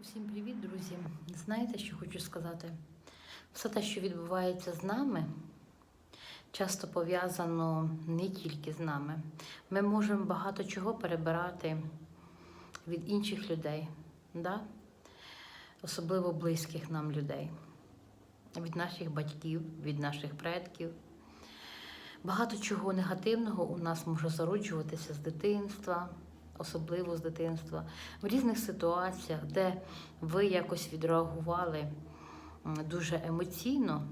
Усім привіт, друзі! Знаєте, що хочу сказати? Все те, що відбувається з нами, часто пов'язано не тільки з нами. Ми можемо багато чого перебирати від інших людей, да? особливо близьких нам людей, від наших батьків, від наших предків. Багато чого негативного у нас може зароджуватися з дитинства, особливо з дитинства, в різних ситуаціях, де ви якось відреагували дуже емоційно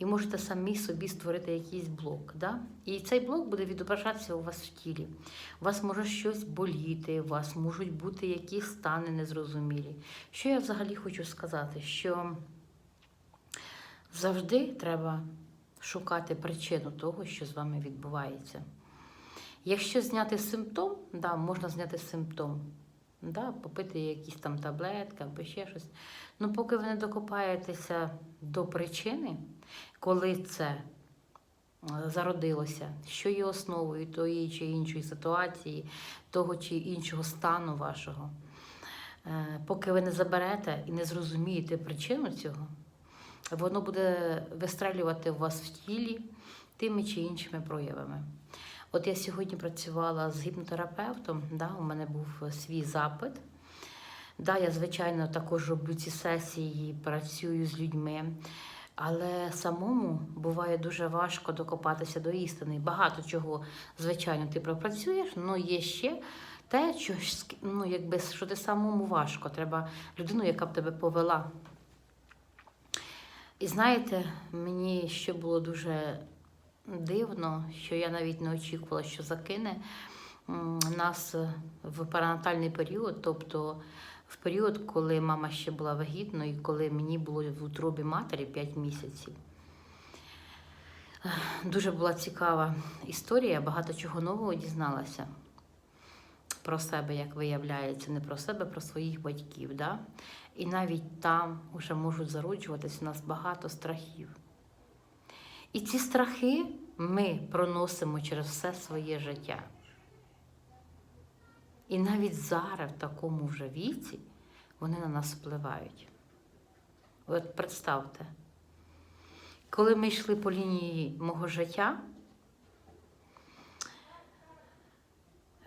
і можете самі собі створити якийсь блок. Да? І цей блок буде відображатися у вас в тілі. У вас може щось боліти, у вас можуть бути якісь стани незрозумілі. Що я взагалі хочу сказати? Що завжди треба шукати причину того, що з вами відбувається. Якщо зняти симптом, да, можна зняти симптом, да, попити якісь там таблетки або ще щось. Ну, поки ви не докопаєтеся до причини, коли це е, зародилося, що є основою тої чи іншої ситуації, того чи іншого стану вашого, е, поки ви не заберете і не зрозумієте причину цього, воно буде вистрелювати у вас в тілі тими чи іншими проявами. От я сьогодні працювала з гіпнотерапевтом, да, у мене був свій запит. Да, я, звичайно, також роблю ці сесії, працюю з людьми, але самому буває дуже важко докопатися до істини. Багато чого, звичайно, ти пропрацюєш, але є ще те, що, ну, якби, що ти самому важко. Треба людину, яка б тебе повела. І знаєте, мені ще було дуже дивно, що я навіть не очікувала, що закине нас в перинатальний період, тобто в період, коли мама ще була вагітною, і коли мені було в утробі матері 5 місяців. Дуже була цікава історія, багато чого нового дізналася про себе, як виявляється, не про себе, про своїх батьків. Да? І навіть там вже можуть зароджуватись у нас багато страхів. І ці страхи ми проносимо через все своє життя. І навіть зараз, в такому вже віці, вони на нас впливають. От представте, коли ми йшли по лінії мого життя,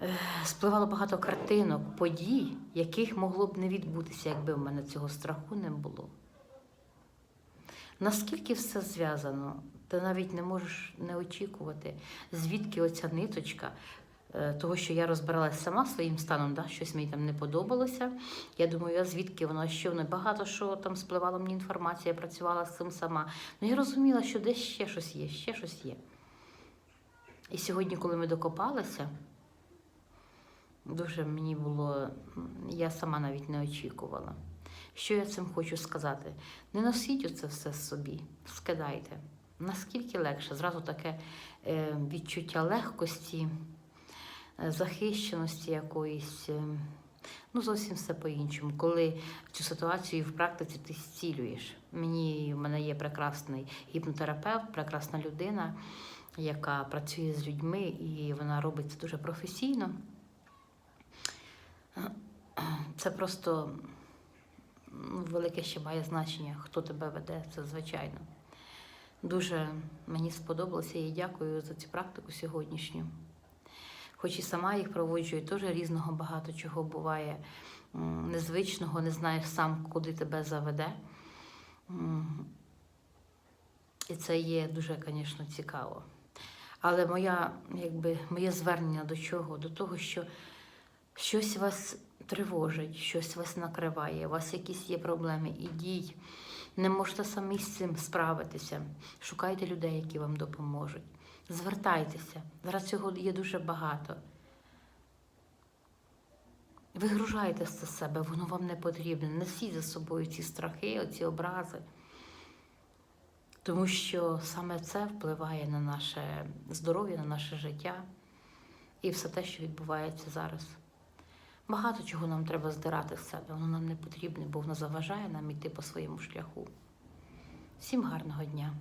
е, спливало багато картинок, подій, яких могло б не відбутися, якби в мене цього страху не було. Наскільки все зв'язано, ти навіть не можеш не очікувати, звідки оця ниточка, е, того, що я розбиралася сама своїм станом, да, щось мені там не подобалося. Я думаю, а звідки воно, що воно багато що там спливала мені інформація, я працювала з цим сама. Ну я розуміла, що десь ще щось є, ще щось є. І сьогодні, коли ми докопалися, дуже мені було, я сама навіть не очікувала. Що я цим хочу сказати? Не носіть оце все собі, скидайте. Наскільки легше, зразу таке е, відчуття легкості, е, захищеності якоїсь. Е, ну, зовсім все по-іншому. Коли цю ситуацію в практиці ти зцілюєш. Мені в мене є прекрасний гіпнотерапевт, прекрасна людина, яка працює з людьми, і вона робить це дуже професійно. Це просто велике ще має значення, хто тебе веде, це звичайно. Дуже мені сподобалося і дякую за цю практику сьогоднішню. Хоч і сама їх проводжу, і теж різного багато чого буває незвичного, не знаєш сам, куди тебе заведе. І це є дуже, звісно, цікаво. Але моя, якби, моє звернення до чого? До того, що щось вас тривожить, щось вас накриває, у вас якісь є проблеми, ідіть. Не можете самі з цим справитися. Шукайте людей, які вам допоможуть. Звертайтеся. Зараз цього є дуже багато. Вигружайте з себе, воно вам не потрібне. Несіть за собою ці страхи, оці образи. Тому що саме це впливає на наше здоров'я, на наше життя і все те, що відбувається зараз. Багато чого нам треба здирати з себе, воно нам не потрібне, бо воно заважає нам іти по своєму шляху. Всім гарного дня!